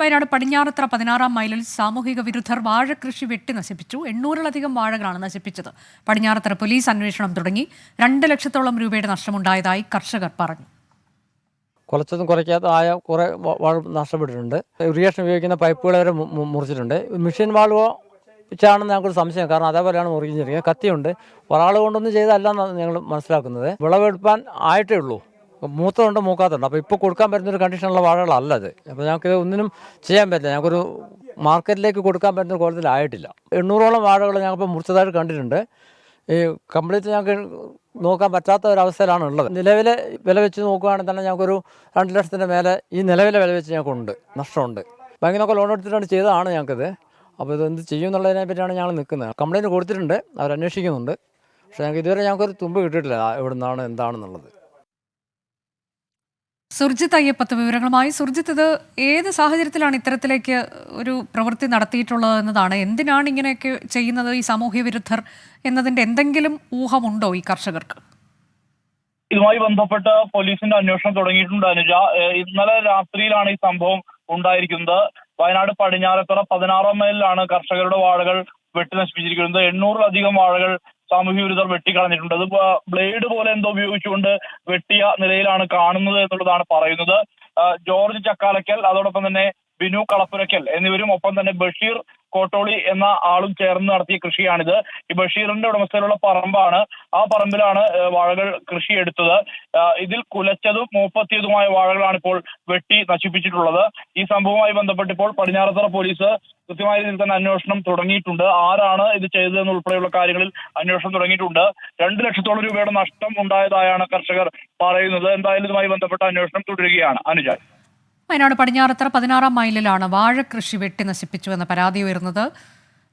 വയനാട് പടിഞ്ഞാറത്ര പതിനാറാം മൈലിൽ സാമൂഹിക വിരുദ്ധർ വാഴകൃഷി വെട്ടി നശിപ്പിച്ചു. എണ്ണൂറിലധികം വാഴകളാണ് നശിപ്പിച്ചത്. പടിഞ്ഞാറത്തറ പോലീസ് അന്വേഷണം തുടങ്ങി. രണ്ട് ലക്ഷത്തോളം രൂപയുടെ നഷ്ടമുണ്ടായതായി കർഷകർ പറഞ്ഞു. കുറച്ചൊന്നും കുറയ്ക്കാത്ത ആയ കുറേ വാഴ നഷ്ടപ്പെട്ടിട്ടുണ്ട്. ഇറിഗേഷൻ ഉപയോഗിക്കുന്ന പൈപ്പുകൾ വരെ മുറിച്ചിട്ടുണ്ട്. മെഷീൻ വാളുവോ വെച്ചാണെന്ന് ഞങ്ങൾക്കൊരു സംശയം. കാരണം അതേപോലെയാണ് മുറിഞ്ഞിരിക്കുന്നത്. കത്തിയുണ്ട്. ഒരാൾ കൊണ്ടൊന്നും ചെയ്തല്ലെന്നാണ് ഞങ്ങൾ മനസ്സിലാക്കുന്നത്. വിളവെടുപ്പാൻ ആയിട്ടേ ഉള്ളൂ. മൂത്തതുണ്ട് മൂക്കാത്തുണ്ട് അപ്പോൾ ഇപ്പോൾ കൊടുക്കാൻ പറ്റുന്ന ഒരു കണ്ടീഷനുള്ള വാഴകളല്ല അത് അപ്പോൾ ഞങ്ങൾക്ക് ഒന്നിനും ചെയ്യാൻ പറ്റില്ല. ഞങ്ങൾക്കൊരു മാർക്കറ്റിലേക്ക് കൊടുക്കാൻ പറ്റുന്ന കോലത്തിലായിട്ടില്ല എണ്ണൂറോളം വാഴകൾ ഞങ്ങളിപ്പോൾ മുറിച്ചതായിട്ട് കണ്ടിട്ടുണ്ട്. ഈ കംപ്ലീറ്റ് ഞങ്ങൾക്ക് നോക്കാൻ പറ്റാത്ത ഒരു ഒരവസ്ഥയിലാണ് ഉള്ളത്. നിലവിലെ വില വെച്ച് നോക്കുകയാണെങ്കിൽ തന്നെ ഞങ്ങൾക്കൊരു രണ്ട് ലക്ഷത്തിന്റെ മേലെ ഈ നിലവിലെ വില വെച്ച് ഞങ്ങൾക്കുണ്ട്. നഷ്ടമുണ്ട്. ബാങ്കിൽ നിന്നൊക്കെ ലോൺ എടുത്തിട്ടാണ് ചെയ്തതാണ് ഞങ്ങൾക്കത്. അപ്പോൾ ഇത് എന്ത് ചെയ്യും എന്നുള്ളതിനെ പറ്റിയാണ് ഞങ്ങൾ നിൽക്കുന്നത്. കംപ്ലയിന്റ് കൊടുത്തിട്ടുണ്ട്. അവർ അന്വേഷിക്കുന്നുണ്ട് പക്ഷേ ഞങ്ങൾക്ക് ഇതുവരെ ഞങ്ങൾക്കൊരു തുമ്പ് കിട്ടിയിട്ടില്ല. എവിടുന്നാണ് എന്താണെന്നുള്ളത്. സുർജിത്ത് അയ്യപ്പത്ത് വിവരങ്ങളുമായി. സുർജിത്ത് ഇത് ഏത് സാഹചര്യത്തിലാണ് ഇത്തരത്തിലേക്ക് ഒരു പ്രവൃത്തി നടത്തിയിട്ടുള്ളത് എന്നതാണ്? എന്തിനാണ് ഇങ്ങനെയൊക്കെ ചെയ്യുന്നത് ഈ സാമൂഹ്യ വിരുദ്ധർ എന്നതിന്റെ എന്തെങ്കിലും ഊഹമുണ്ടോ ഈ കർഷകർക്ക്? ഇതുമായി ബന്ധപ്പെട്ട് പോലീസിന്റെ അന്വേഷണം തുടങ്ങിയിട്ടുണ്ട് അനുജ. ഇന്നലെ രാത്രിയിലാണ് ഈ സംഭവം ഉണ്ടായിരിക്കുന്നത്. വയനാട് പടിഞ്ഞാറത്തറ പതിനാറാം മൈലിലാണ് കർഷകരുടെ വാഴകൾ വെട്ടി നശിപ്പിച്ചിരിക്കുന്നത്. എണ്ണൂറിലധികം വാഴകൾ സാമൂഹ്യ വിരുദ്ധർ വെട്ടിക്കളഞ്ഞിട്ടുണ്ട് അത് ബ്ലേഡ് പോലെ എന്തോ ഉപയോഗിച്ചുകൊണ്ട് വെട്ടിയ നിലയിലാണ് കാണുന്നത് എന്നുള്ളതാണ് പറയുന്നത്. ജോർജ് ചക്കാലക്കൽ അതോടൊപ്പം തന്നെ ബിനു കളപ്പുരക്കൽ എന്നിവരും ഒപ്പം തന്നെ ബഷീർ കോട്ടോളി എന്ന ആളും ചേർന്ന് നടത്തിയ കൃഷിയാണിത്. ഈ ബഷീറിന്റെ ഉടമസ്ഥയിലുള്ള പറമ്പാണ്. ആ പറമ്പിലാണ് വാഴകൾ കൃഷി എടുത്തത് ആഹ് ഇതിൽ കുലച്ചതും മൂപ്പത്തിയതുമായ വാഴകളാണ് ഇപ്പോൾ വെട്ടി നശിപ്പിച്ചിട്ടുള്ളത്. ഈ സംഭവവുമായി ബന്ധപ്പെട്ട് ഇപ്പോൾ പടിഞ്ഞാറത്തറ പോലീസ് കൃത്യമായ രീതിയിൽ തന്നെ അന്വേഷണം തുടങ്ങിയിട്ടുണ്ട്. ആരാണ് ഇത് ചെയ്തതെന്ന് ഉൾപ്പെടെയുള്ള കാര്യങ്ങളിൽ അന്വേഷണം തുടങ്ങിയിട്ടുണ്ട്. രണ്ട് ലക്ഷത്തോളം രൂപയുടെ നഷ്ടം ഉണ്ടായതായാണ് കർഷകർ പറയുന്നത്. എന്തായാലും ഇതുമായി ബന്ധപ്പെട്ട അന്വേഷണം തുടരുകയാണ്. അനുജ. വയനാട് പടിഞ്ഞാറത്തറ പതിനാറാം മൈലിലാണ് വാഴ കൃഷി വെട്ടി നശിപ്പിച്ചു എന്ന പരാതി ഉയർന്നത്.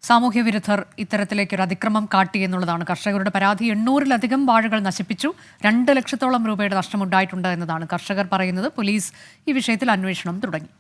സാമൂഹ്യ വിരുദ്ധർ ഇത്തരത്തിലേക്കൊരു അതിക്രമം കാട്ടി എന്നുള്ളതാണ്. കർഷകരുടെ പരാതി എണ്ണൂറിലധികം വാഴകൾ നശിപ്പിച്ചു. രണ്ട് ലക്ഷത്തോളം രൂപയുടെ നഷ്ടമുണ്ടായിട്ടുണ്ട് എന്നതാണ് കർഷകർ പറയുന്നത്. പോലീസ് ഈ വിഷയത്തിൽ അന്വേഷണം തുടങ്ങി.